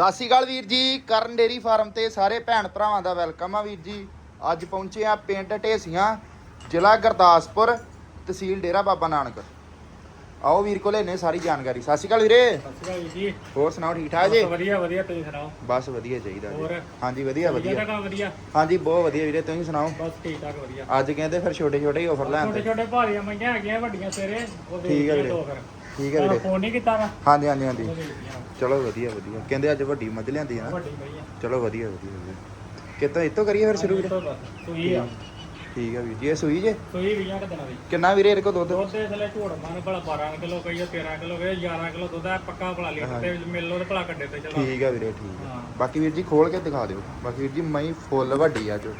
ਸਤਿ ਸ਼੍ਰੀ ਅਕਾਲ ਵੀਰ ਜੀ ਕਰਨ ਡੇਰੀ ਫਾਰਮ ਤੇ ਸਾਰੇ ਭੈਣ ਭਰਾਵਾਂ ਦਾ ਵੈਲਕਮ ਆ ਵੀਰ ਜੀ। ਅੱਜ ਪਹੁੰਚੇ ਆ ਪਿੰਡ ਢੇਸੀਆਂ ਜ਼ਿਲ੍ਹਾ ਗੁਰਦਾਸਪੁਰ ਤਹਿਸੀਲ ਡੇਰਾ ਬਾਬਾ ਨਾਨਕ। ਆਓ ਵੀਰ ਕੋਲੇ ਨੇ ਸਾਰੀ ਜਾਣਕਾਰੀ। ਸਤਿ ਸ਼੍ਰੀ ਅਕਾਲ ਵੀਰੇ। ਸਤਿ ਸ਼੍ਰੀ ਅਕਾਲ ਜੀ। ਹੋਰ ਸੁਣਾਓ ਠੀਕ ਠਾਕ ਜੀ? ਵਧੀਆ ਵਧੀਆ ਤੁਸੀਂ ਸੁਣਾਓ? ਬਸ ਵਧੀਆ ਚਾਹੀਦਾ ਜੀ? ਹਾਂਜੀ ਵਧੀਆ ਵਧੀਆ ਵਧੀਆ। ਹਾਂਜੀ ਬਹੁਤ ਵਧੀਆ ਵੀਰੇ ਤੁਸੀਂ ਸੁਣਾਓ? ਬਸ ਠੀਕ ਠਾਕ ਵਧੀਆ। ਅੱਜ ਕਹਿੰਦੇ ਫਿਰ ਛੋਟੇ ਛੋਟੇ ਹੀ ਆਫਰ ਲੈਣ ਛੋਟੇ ਛੋਟੇ ਭਾਰੀਆਂ ਮਈਆਂ ਹੈਗੀਆਂ ਵੱਡੀਆਂ ਸਵੇਰੇ ਉਹ ਠੀਕ ਹੈ ਵੀਰੇ। ਠੀਕ ਹੈ ਵੀਰੇ। ਫੋਨ ਨਹੀਂ ਕੀਤਾ ਹਾਂਜੀ ਹਾਂਜੀ ਹਾਂਜੀ। ਚਲੋ ਵਧੀਆ ਵਧੀਆ। ਕਹਿੰਦੇ ਅੱਜ ਵੱਡੀ ਮੱਝ ਲਿਆਂਦੀ ਨਾ। ਵੱਡੀ ਆ। ਚਲੋ ਵਧੀਆ ਵਧੀਆ ਵਧੀਆ। ਕਿਤੋਂ ਇਤੋਂ ਕਰੀਏ ਫਿਰ ਸ਼ੁਰੂ? ਵੀਰੇ ਸੂਈ ਆ। ਠੀਕ ਆ ਵੀਰ ਜੀ ਇਹ ਸੂਈ ਜੇ? ਸੂਈ ਵੀਆਂ ਕਿ ਦਿਨਾਂ ਦੀ। ਕਿੰਨਾ ਵੀਰੇ ਇਹਦੇ ਕੋਲ ਦੁੱਧ? ਦੁੱਧ ਦੇ ਥਲੇ ਝੋੜ ਮਾਨ ਭਲਾ 12 ਕਿਲੋ ਕਈ 13 ਕਿਲੋ ਕਈ 11 ਕਿਲੋ ਦੁੱਧ ਆ ਪੱਕਾ ਭਲਾ ਲੀਟਰ ਤੇ ਮਿਲ ਲੋ ਤੇ ਭਲਾ ਕੱਢੇ ਤੇ ਚਲੋ ਠੀਕ ਆ ਵੀਰੇ ਠੀਕ ਆ। ਹਾਂ। ਬਾਕੀ ਵੀਰ ਜੀ ਖੋਲ ਕੇ ਦਿਖਾ ਦਿਓ। ਬਾਕੀ ਵੀਰ ਜੀ ਮਈ ਫੁੱਲ ਵੱਡੀ ਆ ਜੋ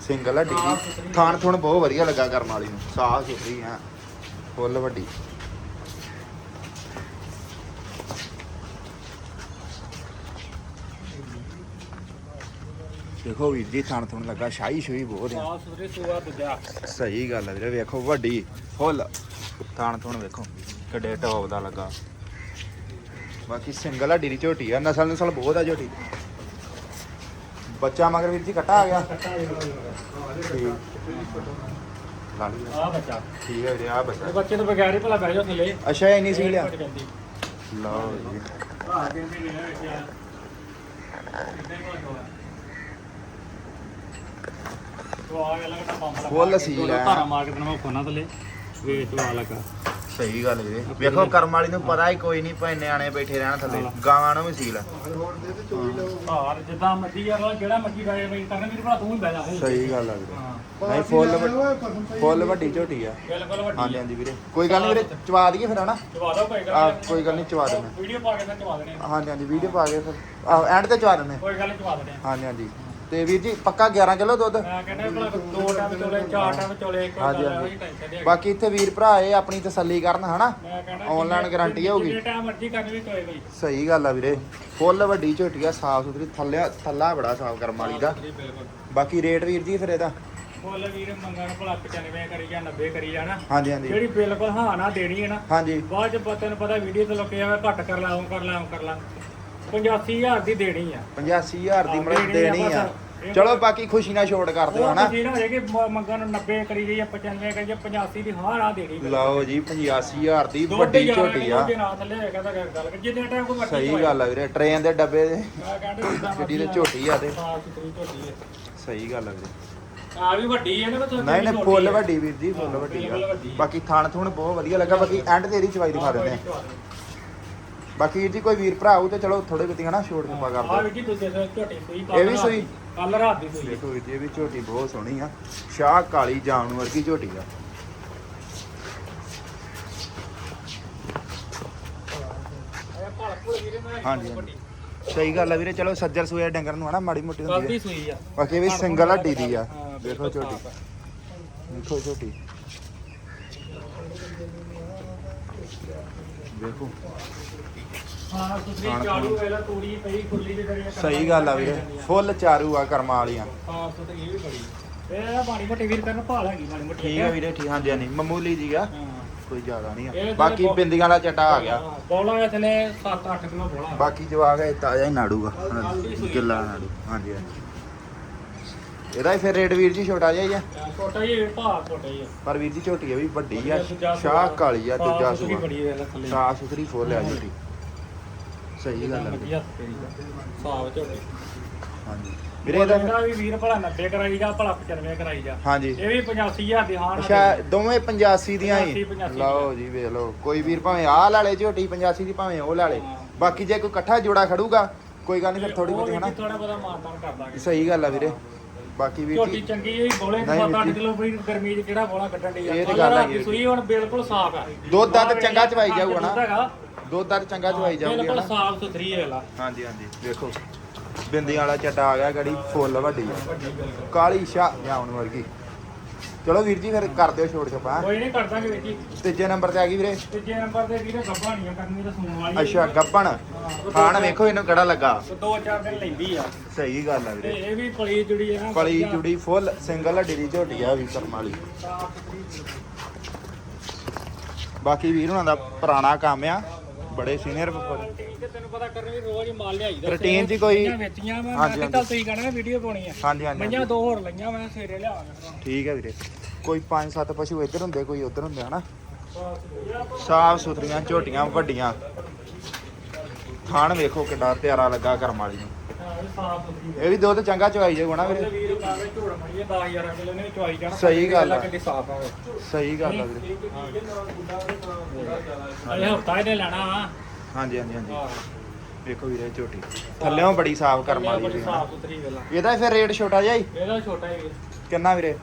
ਸਿੰਗਲ ਹੱਡੀ ਦੀ ਥਾਣ ਥੁਣ ਬਹੁਤ ਵਧੀਆ ਲੱਗਾ ਕਰਨ ਵਾਲੀ ਨੂੰ। ਸਾਫ਼ ਸੁਥਰੀ ਆ। ਫੁੱਲ ਵੱਡੀ। ਦੇਖੋ ਵੀਰ ਜੀ ਥਾਣ ਥੁਣ ਲੱਗਾ ਸ਼ਾਹੀ ਸ਼ੂਈ ਬਹੁਤ ਆ। ਸਾਫ਼ ਸੁਥਰੀ ਸੂਆ ਦੂਜਾ। ਸਹੀ ਗੱਲ ਹੈ ਵੀਰੇ ਵੇਖੋ ਵੱਡੀ ਫੁੱਲ। ਥਾਣ ਥੁਣ ਵੇਖੋ ਕਿੱਡੇ ਟੌਪ ਦਾ ਲੱਗਾ। ਬਾਕੀ ਸਿੰਗਲ ਹੱਡੀ ਦੀ ਝੋਟੀ ਆ ਨਸਲ ਨਸਲ ਬਹੁਤ ਆ ਝੋਟੀ। ਬੱਚਾ ਮਗਰ ਵੀਰ ਜੀ ਕੱਟਾ ਆ ਗਿਆ। ਕੱਟਾ ਠੀਕ। ਲਾ ਲਈ ਆ ਬੱਚਾ। ਠੀਕ ਹੈ ਵੀਰੇ ਆ ਬੱਚਾ। ਉਹ ਬੱਚੇ ਤੋਂ ਬਗੈਰ ਹੀ ਭਲਾ ਬਹਿ ਜਾ ਥੱਲੇ। ਅੱਛਾ ਇਹ ਨਹੀਂ ਸੀ ਲਿਆ। ਲਓ ਜੀ। ਆ? ਕੇ ਵੀ ਲੈ ਕੇ ਆ ਉਹ ਆ ਗਿਆ ਲੱਗਦਾ ਪੰਪ ਲੱਗਾ ਫੁੱਲ ਸੀਲ ਹੈ। ਧਾਰਾ ਮਾਰ ਕੇ ਤੈਨੂੰ ਮੈਂ ਫੋਨਾਂ ਥੱਲੇ ਵੇਚ ਵਾ ਲੱਗਾ। ਸਹੀ ਗੱਲ ਵੀਰੇ ਵੇਖੋ ਕਰਮ ਵਾਲੀ ਨੂੰ ਪਤਾ ਹੀ ਕੋਈ ਨਹੀਂ ਭਾਵੇਂ ਨਿਆਣੇ ਬੈਠੇ ਰਹਿਣ ਥੱਲੇ। ਗਾਵਾਂ ਨੂੰ ਵੀ ਸੀਲ ਆ। ਧਾਰ ਜਿੱਦਾਂ ਮੱਜੀ ਯਾਰ ਜਿਹੜਾ ਮੱਜੀ ਬਾਏ ਬਈ ਕਰਨ ਵੀਰ ਭਰਾ ਤੂੰ ਹੀ ਬਹਿ ਜਾ। ਸਹੀ ਗੱਲ ਆ ਵੀਰੇ। ਹਾਂ। ਨਹੀਂ ਫੁੱਲ ਵੱਡੀ- ਫੁੱਲ ਵੱਡੀ ਝੋਟੀ ਆ। ਬਿਲਕੁਲ ਹਾਂਜੀ ਵੱਡੀ ਹਾਂਜੀ ਵੀਰੇ। ਕੋਈ ਗੱਲ ਨਹੀਂ ਵੀਰੇ ਚਵਾ ਦਈਏ ਫਿਰ ਹਨਾ? ਚਵਾ ਦੋ ਕੋਈ ਗੱਲ। ਕੋਈ ਗੱਲ ਨਹੀਂ ਚਵਾ ਦੇਣਾ ਵੀਡੀਓ ਪਾ ਕੇ ਤਾਂ ਚਵਾ ਦੇਣੇ ਆ। ਹਾਂਜੀ ਹਾਂਜੀ ਵੀਡੀਓ ਪਾ ਕੇ ਫਿਰ। ਆ ਐਂਡ ਤੇ ਚਵਾ ਦਿੰਦੇ ਕੋਈ ਗੱਲ ਨੀ ਚਵਾ ਦੇਣੇ ਆ। ਹਾਂਜੀ ਹਾਂਜੀ। ਤੇ ਵੀਰ ਜੀ ਪੱਕਾ 11 ਕਿਲੋ ਦੁੱਧ? ਮੈਂ ਕਹਿੰਦਾ ਭਲਾ ਦੋ ਟਾਈਮ ਚੋਲੇ ਚਾਰ ਟਾਈਮ ਚੋਲੇ ਕੋਈ ਹਾਂਜੀ, ਹਾਂਜੀ। ਨਹੀਂ ਟੈਨਸ਼ਨ ਨਹੀਂ ਬਾਕੀ ਇੱਥੇ ਵੀਰ ਭਰਾ ਇਹ ਆਪਣੀ ਤਸੱਲੀ ਕਰਨ ਹਨਾ? ਮੈਂ ਕਹਿੰਦਾ ਜਿੰਨੇ- guarantee ਹੋਊਗੀ। ਟਾਈਮ ਮਰਜ਼ੀ ਕਰਨੀ ਵੀ ਤੋਏ ਬਈ ਸਹੀ ਗੱਲ ਆ ਵੀਰੇ। ਫੁੱਲ ਵੱਡੀ ਝੋਟੀ ਆ ਸਾਫ਼ ਸੁਥਰੀ ਥੱਲੇ ਥੱਲਾ ਬੜਾ ਸਾਫ਼ ਕਰਮ ਵਾਲੀ ਦਾ। ਬਿਲਕੁਲ। ਬਾਕੀ ਰੇਟ ਵੀਰ ਜੀ ਫਿਰ ਇਹਦਾ? ਮੁੱਲ ਵੀਰ ਮੰਗਣ ਭਲਾ 95 ਕਰੀ ਜਾਂ 90 ਕਰੀ ਜਾਣਾ। ਹਾਂਜੀ ਹਾਂਜੀ। ਜਿਹੜੀ ਬਿਲਕੁਲ ਹਾਂ ਨਾ ਦੇਣੀ ਹੈ ਨਾ। ਹਾਂਜੀ। ਬਾਅਦ ਚ ਪਤਾ ਨੂੰ ਪਤਾ ਵੀਡੀਓ ਤੇ ਲੋਕੇ ਆਵੇ ਘੱਟ ਕਰ ਲਾ ਉਹ ਕਰ ਲਾ ਉਹ ਕਰ ਲਾ। 85000 ਦੀ ਦੇਣੀ ਆ। 85000 ਦੀ ਮਤਲਬ ਦੇਣੀ ਆ। ਚਲੋ ਬਾਕੀ ਖੁਸ਼ੀ ਨਾਲ ਛੋਟ ਕਰ ਦਿਓ ਹਨਾ? ਜੀ ਨਾ ਹੋ ਜਾਏ ਕਿ ਮ- ਮੰਗਣ ਨੂੰ 90 ਕਰੀ ਜਾਈਏ 95 ਕਰੀ ਜਾਈਏ 85 ਦੀ ਹਾਂ ਨਾ ਦੇਣੀ ਲਓ ਜੀ 85000 ਦੀ ਵੱਡੀ ਤੇ ਝੋਟੀ ਆ। ਦੇ ਨਾਲ ਥੱਲੇ ਹੋਏਗਾ ਤਾਂ ਗੱਲ ਕਰ ਜਿੰਨੇ ਟਾਈਮ ਕੋਈ ਮਰਜ਼ੀ ਸਹੀ ਗੱਲ ਆ ਵੀਰੇ ਟ੍ਰੇਨ ਦੇ ਡੱਬੇ ਦੇ ਗੱਡੀ ਦੇ ਝੋਟੀ ਆ ਤੇ। ਸਾਫ਼ ਸੁਥਰੀ ਝੋਟੀ ਹੈ ਸਹੀ ਗੱਲ ਆ ਵੀਰੇ। ਆ ਵੀ ਵੱਡੀ ਹੈ ਨਾ ਬਸ ਨਹੀਂ ਨਹੀਂ ਫੁੱਲ ਵੱਡੀ ਵੀਰ ਜੀ ਫੁੱਲ ਵੱਡੀ ਆ। ਬਾਕੀ ਥਣ ਥੁਣ ਬਹੁਤ ਵਧੀਆ ਲੱਗਾ ਬਾਕੀ ਐਂਡ ਤੇ ਇਹਦੀ ਚਵਾਈ ਦਿਖਾ ਦਿੰਦੇ ਆ। ਬਾਕੀ ਵੀਰ ਜੀ ਕੋਈ ਵੀਰ ਭਰਾ ਆਊ ਤੇ ਚਲੋ ਥੋੜੇ ਬਹੁਤੀ ਹਨਾ ਛੋਟ ਕਿਪਾ ਕਰ ਆ ਦਿਓ ਵੀ ਜੀ ਦੂਜੇ ਦਿਨ ਝੋਟੀ ਸੂਈ ਇਹ ਵੀ ਸੂਈ? ਕੱਲ ਰਾਤ ਦੀ ਸੂਈ। ਦੇਖੋ ਵੀਰ ਜੀ ਇਹ ਵੀ ਝੋਟੀ ਬਹੁਤ ਸੋਹਣੀ ਆ। ਸ਼ਾਹ ਕਾਲੀ ਜਾਣ ਵਰਗੀ ਝੋਟੀ ਆ। ਹਾਂਜੀ, ਹਾਂਜੀ। ਸਹੀ ਗੱਲ ਆ ਵੀਰੇ ਚਲੋ ਸੱਜਰ ਸੂਏ ਡੰਗਰ ਨੂੰ ਹਨਾ ਮਾੜੀ ਮੋਟੀ ਹੁੰਦੀ ਗਲਤੀ ਆ ਸੂਈ ਆ। ਬਾਕੀ ਇਹ ਵੀ ਸਿੰਗਲ ਹੱਡੀ ਦੀ ਆ। ਹਾਂ, ਦੇਖੋ ਝੋਟੀ। ਸਾਫ਼ ਆ। ਦੇਖੋ ਝੋਟੀ। ਦੇਖੋ। ਹਾਂ ਸੁਥਰੀ ਖਾਣ ਚਾਲੂ ਵੇਲਾ ਤੂੜੀ ਪਈ ਖੁੱਲੀ ਦੀ ਕਰੀ ਸਹੀ ਗੱਲ ਆ ਵੀਰੇ ਫੁੱਲ ਚਾਰੂ ਆ ਕਰਮਾਂ ਵਾਲੀਆਂ। ਹਾਂ ਸੁਥਰੀ ਇਹ ਵੀ ਬੜੀ। ਇਹ ਮਾੜੀ ਮੋਟੀ ਵੀਰ ਕਰਨ ਭਾਲ ਹੈਗੀ ਮਾੜੀ ਮੋਟੀ ਠੀਕ ਆ ਵੀਰੇ ਠੀਕ ਹਾਂਜੀ ਹਾਂਜੀ ਮਾਮੂਲੀ ਜੀ ਆ। ਹਾਂ। ਕੋਈ ਜ਼ਿਆਦਾ ਨਹੀਂ ਇਹ ਆ ਤਾਂ ਬਾਕੀ ਬਿੰਦੀਆਂ ਦਾ ਚਟਾ ਆ ਗਿਆ। ਬੋਲਾ ਹੈ ਥਲੇ 7-8 ਕਿਲੋ ਬੋਲਾ। ਬਾਕੀ ਜਵਾਗ ਹੈ ਤਾਜ਼ਾ ਹੀ ਨਾੜੂਗਾ ਗਿੱਲਾ ਨਾੜੂ ਹਾਂਜੀ ਹਾਂਜੀ। ਇਹਦਾ ਹੀ ਫਿਰ ਰੇਟ ਵੀਰ ਜੀ ਛੋਟਾ ਜਿਹਾ ਹੀ ਆ। ਛੋਟਾ ਹੀ ਭਾਅ ਛੋਟਾ ਹੀ ਆ। ਪਰ ਵੀਰ ਜੀ ਝੋਟੀ ਆ ਵੀ ਵੱਡੀ ਆ। ਸ਼ਾਹ। ਕਾਲੀ ਆ ਦੂਜਾ ਸੂਆ। ਹੈ ਸਾਫ਼ ਸੁਥਰੀ ਫੁੱਲ ਆ ਝੋਟੀ ਸਹੀ ਗੱਲ ਤੇਰੀ ਸਾਫ਼ ਝੋਟੀ। ਹਾਂਜੀ। ਵੀਰੇ ਇਹਦਾ ਵੀ ਵੀਰ ਭਲਾ 90 ਕਰਾਈ ਜਾ ਭਲਾ 95 ਕਰਾਈ ਜਾ। ਹਾਂਜੀ। ਇਹ ਵੀ 85000 ਦੀ ਹਾਂ ਅੱਛਾ ਦੋਵੇਂ 85 ਦੀਆਂ ਹੀ। 85 85 ਲਓ ਜੀ ਵੇਖ ਲਓ। ਕੋਈ ਵੀਰ ਭਾਵੇਂ ਆਹ ਲੈ ਲੇ ਝੋਟੀ 85 ਦੀ ਭਾਵੇਂ ਉਹ ਲੈ ਲੇ। ਹਾਂ। ਬਾਕੀ ਜੇ ਕੋਈ ਇਕੱਠਾ ਜੋੜਾ ਖੜੂਗਾ ਕੋਈ ਗੱਲ ਨਹੀਂ ਫਿਰ ਥੋੜੀ ਬਹੁਤੀ ਹਨਾ। ਥੋੜਾ ਬਹੁਤਾ ਮਾਨਤਾਨ ਕਰ ਦਾਂਗੇ ਸਹੀ ਗੱਲ ਆ ਵੀਰੇ। ਬਾਕੀ ਵੀਰ ਝੋਟੀ ਚੰਗੀ ਹੈ ਬੋਲੇ ਨਹੀਂ 7-8 ਵੀਰ ਜੀ। ਕਿਲੋ ਵੀ ਗਰਮੀ 'ਚ ਕਿਹੜਾ ਬੋਲਾ ਕੱਢਣ ਦੀ ਇਹ ਤਾਂ ਗੱਲ ਹੈਗੀ ਸੂਈ ਹੁਣ ਬਿਲਕੁਲ ਸਾਫ਼ ਆ। ਦੁੱਧ ਦੱਧ ਚੰਗਾ ਚਵਾਈ ਜਾਊਗਾ ਨਾ। ਦੁੱਧ ਦਰ ਚੰਗਾ ਚਵਾਈ ਜਾਊਗੀ ਬਿਲਕੁਲ ਸਾਫ਼ ਸੁਥਰੀ ਹੈ ਲਾ ਹਾਂਜੀ ਹਾਂਜੀ ਵੇਖੋ ਬਿੰਦੀਆਂ ਵਾਲਾ ਚਟਾ ਆ ਗਿਆ ਗੜੀ ਫੁੱਲ ਵੱਡੀ ਕਾਲੀ ਸ਼ਾਹ ਜਾਉਣ ਵਰਗੀ। ਚਲੋ ਵੀਰ ਜੀ ਫਿਰ ਕਰ ਦਿਓ ਛੋੜ ਛਪਾ। ਕੋਈ ਨਹੀਂ ਕਰ ਦਾਂਗੇ ਵੀਰ ਜੀ। ਤੀਜੇ ਨੰਬਰ ਤੇ ਆ ਗਈ ਵੀਰੇ। ਤੀਜੇ ਨੰਬਰ ਤੇ ਵੀਰੇ ਗੱਭਾਣੀਆਂ ਕਰਨੀ ਤਾਂ ਸੂਣ ਵਾਲੀ ਅੱਛਾ ਗੱਪਣ ਹਾਂ, ਖਾਣ ਵੇਖੋ ਇਹਨੂੰ ਕਿਹੜਾ ਲੱਗਾ। ਦੋ ਚਾਰ ਦਿਨ ਲੈਂਦੀ ਆ। ਸਹੀ ਗੱਲ ਆ ਤੇ ਵੀਰੇ ਇਹ ਵੀ ਪਲੀ ਜੁੜੀ ਹੈ ਨਾ ਪਲੀ ਵਧੀਆ, ਜੁੜੀ ਫੁੱਲ ਸਿੰਗਲ ਹੱਡੀ ਦੀ ਝੋਟੀ ਆ ਵੀ ਕਰਮ ਵਾਲੀ। ਬਾਕੀ ਵੀਰ ਹੁਣਾਂ ਦਾ ਪੁਰਾਣਾ ਕੰਮ ਆ ਬੜੇ ਸੀਨੀਅਰ ਠੀਕ ਹੈ ਤੈਨੂੰ ਪਤਾ ਕਰਨੀ ਰੋਜ਼ ਹੀ ਮਾਲ ਲਿਆਈਦਾ। Routine 'ਚ ਕੋਈ- ਵੇਚੀਆਂ ਮੈਂ ਹਾਂਜੀ, ਕਿਹਾ ਚੱਲ ਤੁਸੀਂ ਕਹਿਣਾ ਵੀਡੀਓ ਪਾਉਣੀ ਆ। ਹਾਂਜੀ ਹਾਂਜੀ ਮਈਆਂ ਦੋ ਹੋਰ ਲਈਆਂ ਮੈਂ ਸਵੇਰੇ ਲਿਆਵਾਂਗਾ ਠੀਕ ਹੈ ਵੀਰੇ। ਕੋਈ 5-7 ਪਸ਼ੂ ਇੱਧਰ ਹੁੰਦੇ ਕੋਈ ਉੱਧਰ ਹੁੰਦੇ ਹਨਾ? ਸਾਫ਼ ਸੁਥਰੀਆਂ ਝੋਟੀਆਂ ਵੱਡੀਆਂ। ਥਾਣ ਵੇਖੋ ਕਿੱਡਾ ਪਿਆਰਾ ਲੱਗਾ ਕਰਮ ਵਾਲੀ ਨੂੰ। ਇਹ ਵੀ ਦੁੱਧ ਚੰਗਾ ਚਵਾਈ ਜਾਊਗਾ ਨਾ ਵੀਰੇ। ਵੀਰ ਕਾਵੇ ਝੋੜ ਮੜੀਏ 10000 ਕਿਲੋ ਨੇ ਚੁਆਈ ਜਾਣਾ ਸਹੀ ਗੱਲ ਆ। ਕਿੰਨੀ ਸਹੀ ਗੱਲ ਆ ਵੀਰੇ। ਇਹ ਹਫਤਾ ਇਹਨੇ ਲੈਣਾ ਵਾ ਹਾਂਜੀ ਹਾਂਜੀ ਹਾਂਜੀ। ਵੇਖੋ ਵੀਰੇ ਝੋਟੀ। ਥੱਲੇੋਂ ਬੜੀ ਸਾਫ਼ ਕਰਮ ਵਾਲੀ ਬੜੀ ਵੀ ਹਨਾ। ਸਾਫ਼ ਸੁਥਰੀ ਗੱਲ ਆ। ਇਹਦਾ ਫਿਰ ਰੇਟ ਛੋਟਾ ਜਿਹਾ ਹੀ? ਇਹਦਾ ਛੋਟਾ ਹੀ ਕਿੰਨਾ ਵੀਰੇ?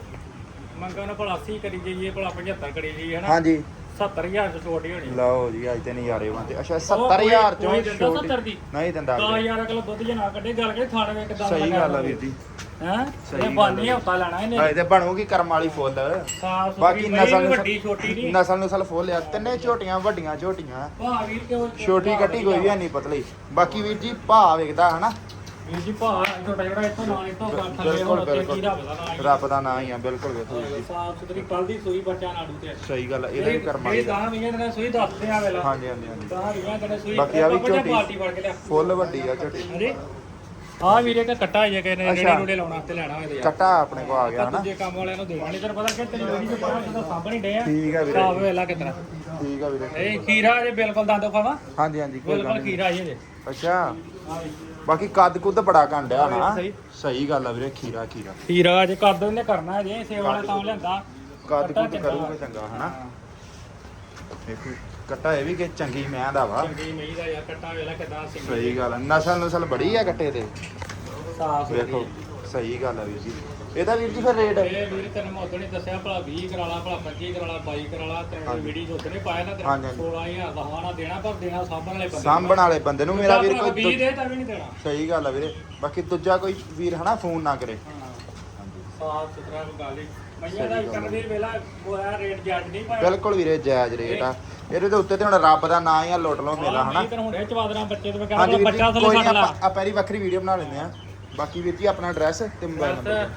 ਮੰਗਾਂ ਨੂੰ ਭਲਾ 80 ਕਰੀ ਜਾਈਏ ਭਲਾ 75 ਕਰੀ ਜਾਈਏ ਹਨਾ? ਹਾਂਜੀ। 70000 ਤੋਂ ਛੋਟੀ ਹੋਣੀ। ਲਓ ਜੀ ਅੱਜ ਤੇ ਨਜ਼ਾਰੇ ਬੰਦੇ ਅੱਛਾ ਉਹ 70000 ਚੋਂ ਕੋਈ ਦਿੰਦਾ ਛੋਟੀ 70 ਦੀ। ਨਹੀਂ ਦਿੰਦਾ ਵੀਰੇ। 10000 ਕਿਲੋ ਦੁੱਧ ਜੇ ਨਾ ਕੱਢੇ ਗੱਲ ਕੇ ਥਾਣੇ ਵਿੱਚ ਕਿਦਾਂ ਸਹੀ ਗੱਲ ਆ ਵੀਰ ਜੀ। ਹੈ? ਸਹੀ ਇਹ ਗੱਲ ਬਾਨੀ ਆ। ਹਫਤਾ ਲੈਣਾ ਇਹਨੇ। ਹਾਂ ਤੇ ਬਣੂਗੀ ਕਰਮ ਵਾਲੀ ਫੁੱਲ। ਬਾਕੀ ਨਸਲ ਬਈ, ਵੱਡੀ ਛੋਟੀ ਨਹੀਂ। ਨਸਲ ਨਸਲ ਫੁੱਲ ਆ ਤਿੰਨੇ ਝੋਟੀਆਂ ਵੱਡੀਆਂ ਝੋਟੀਆਂ। ਭਾ ਵੀਰ ਕਿਉਂ ਛੋਟੀ ਕੱਟੀ ਕੋਈ ਵੀ ਨਹੀਂ ਪਤਲੀ। ਬਾਕੀ ਵੀਰ ਜੀ ਭਾ ਵੇਖਦਾ ਹਨਾ? ਵੀਰ ਜੀ ਭਾ ਛੋਟਾ ਜਿਹੜਾ ਇੱਥੋਂ ਨਾਲ ਇੱਥੋਂ ਕਰ ਥੱਲੇ ਬਿਲਕੁਲ ਹੁਣ ਬਿਲਕੁਲ। ਕੀ ਰੱਬ ਦਾ ਨਾਂ ਰੱਬ ਦਾ ਨਾਂ ਹੀ ਆ ਬਿਲਕੁਲ ਵੇਖੋ ਵੀਰ ਜੀ। ਸਾਫ਼ ਸੁਥਰੀ ਕੱਲ ਦੀ ਸੂਈ ਬੱਚਾ ਨਾੜੂ ਤੇ ਸਹੀ ਗੱਲ ਆ, ਇਹਦਾ ਵੀ ਕਰਮ ਇਹ ਦਾ ਗਾਂ ਵੀ ਇਹਨਾਂ ਸੂਈ ਦੱਸਦੇ ਆ ਵੇਲਾ ਹਾਂਜੀ ਹਾਂਜੀ ਹਾਂਜੀ। ਗਾਂ ਵੀ ਇਹਨਾਂ ਸੂਈ ਬਾਕੀ ਆ ਵੀ ਜੀ ਝੋਟੀ- ਪਾਰਟੀ ਫੜ ਕੇ ਲਿਆ। ਫੁੱਲ ਵੱਡੀ ਆ ਝੋਟੀ। ਹਾਂਜੀ। ਆ ਵੀਰੇ ਕਾ ਕੱਟਾ ਜੇ ਕਿਸੇ ਨੇ ਅੱਛਾ। ਰੇੜੇ ਰੂੜੇ ਲਾਉਣਾ ਤੇ ਲੈਣਾ ਹੋਵੇ ਤੇ ਯਾਰ। ਕੱਟਾ ਆਪਣੇ ਕੋ ਆ ਗਿਆ ਹਨਾ। ਦੂਜੇ ਕੰਮ ਵਾਲਿਆਂ ਨੂੰ ਨਹੀਂ ਤੈਨੂੰ ਪਤਾ ਕਿ ਤੇਰੀ ਲੋੜੀ ਤੇ ਪਾਣਾ ਤਾਂ ਸਾਂਭਣੀ ਡੇ ਆ। ਠੀਕ ਆ ਵੀਰੇ। ਸਾਫ਼ ਵੇਲਾ ਕਿਤਨਾ। ਠੀਕ ਆ ਵੀਰੇ। ਇਹ ਖੀਰਾ ਜੇ ਬਿਲਕੁਲ ਦੰਦ ਖਾਵਾ ਹਾਂਜੀ ਹਾਂਜੀ ਕੋਈ ਗੱਲ ਬਿਲਕੁਲ ਨਹੀਂ। ਖੀਰਾ ਹੀ ਜੇ। ਅੱਛਾ। ਹਾਂ ਜੀ ਬਾਕੀ ਕੱਦ ਕੁੱਦ ਬੜਾ ਕੰਡਿਆ ਨਾ। ਸਹੀ। ਸਹੀ ਗੱਲ ਆ ਵੀਰੇ ਖੀਰਾ ਖੀਰਾ। ਖੀਰਾ ਜੇ ਕਰ ਦਿੰਦੇ ਕਰਨਾ ਜੇ ਸੇਵਾ ਵਾਲਾ ਤਾਂ ਲਿਆਂਦਾ ਕੱਦ। ਕੱਟਾ ਕੁੱਦ ਚੰਗਾ। ਕਰੂਗਾ ਚੰਗਾ ਹਨਾ? ਦੇਖੋ ਕੱਟਾ ਇਹ ਵੀ ਕਿ ਚੰਗੀ ਮੈਂ ਦਾ ਵਾ। ਚੰਗੀ ਮਈ ਦਾ ਯਾਰ ਕੱਟਾ ਵੇਲਾ ਕਿਦਾਂ ਸਹੀ ਗੱਲ ਆ। ਨਸਲ ਨਸਲ ਬੜੀ ਆ ਕੱਟੇ ਤੇ। ਸਾਫ਼ ਵੇਖੋ ਸਹੀ ਗੱਲ ਆ ਵੀਰ ਜੀ। ਇਹਦਾ ਵੀਰ ਜੀ ਫਿਰ ਰੇਟ? ਇਹ ਵੀਰ ਤੈਨੂੰ ਮੈਂ ਉਦੋਂ ਨਹੀਂ ਦੱਸਿਆ ਭਲਾ 20 ਕਰਾ ਲਾ ਭਲਾ 25 ਕਰਾ ਲਾ 22 ਕਰਾ ਲਾ ਤੈਨੂੰ ਵੀਡੀਓ ਨਹੀਂ ਪਾਇਆ ਨਾ ਤੇਰਾ। ਹਾਂਜੀ, ਹਾਂਜੀ। 16000 ਦਾ ਦੇਣਾ ਪਰ ਦੇਣਾ ਸਾਂਭਣ ਵਾਲੇ ਬੰਦੇ ਸਾਂਭਣ ਵਾਲੇ ਬੰਦੇ ਨੂੰ ਮੇਰਾ ਵੀਰ ਕੋਈ ਕੋਈ 20 ਦੇ ਤਾਂ ਵੀ ਨਹੀਂ ਦੇਣਾ। ਸਹੀ ਗੱਲ ਆ ਵੀਰੇ। ਬਾਕੀ ਦੂਜਾ ਕੋਈ ਵੀਰ ਹਨਾ ਫੋਨ ਨਾ ਕਰੇ। ਸਾਫ਼ ਸੁਥਰਾ ਗੱਲ ਮਈਆ ਦਾ ਕਰਨ ਦੇ ਵੇਲਾ ਹੋਇਆ ਰੇਟ ਜੱਜ ਨਹੀਂ ਪਾਇਆ। ਬਿਲਕੁਲ ਵੀਰੇ ਜਾਇਜ਼ ਰੇਟ ਆ। ਇਹਦੇ ਦੇ ਉੱਤੇ ਤੇ ਹੁਣ ਰੱਬ ਦਾ ਨਾਂ ਹੀ ਆ ਲੁੱਟ ਲਓ ਮੇਲਾ ਹਨਾ। ਤੈਨੂੰ ਹੁਣੇ ਚਵਾਦਰਾ ਬੱਚੇ ਤੇ ਮੈਂ ਹਾਂਜੀ ਕਹਿੰਦਾ ਵੀਰ ਜੀ ਬੱਚਾ ਥੱਲੇ ਕੋਈ ਛੱਡ ਨਹੀਂ ਲਾ। ਆਪਾਂ ਆਪਾਂ ਇਹਦੀ ਵੱਖਰੀ ਵੀਡੀਓ ਬਣਾ ਲੈਂਦੇ ਆ ਬਾਕੀ ਵੀਰ ਜੀ ਆਪਣਾ ਐਡਰੈਸ ਤੇ ਮੋਬਾਈਲ ਬਸ। ਨੰਬਰ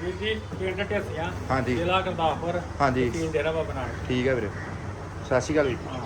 ਵੀਰ ਜੀ ਪਿੰਡ ਢੇਸੀਆਂ ਹਾਂਜੀ। ਜ਼ਿਲ੍ਹਾ ਗੁਰਦਾਸਪੁਰ ਹਾਂਜੀ। ਡੇਰਾ ਬਾਬਾ ਨਾਨਕ। ਠੀਕ ਹੈ ਵੀਰੇ। ਸਤਿ ਸ਼੍ਰੀ ਅਕਾਲ ਵੀਰ। ਹਾਂ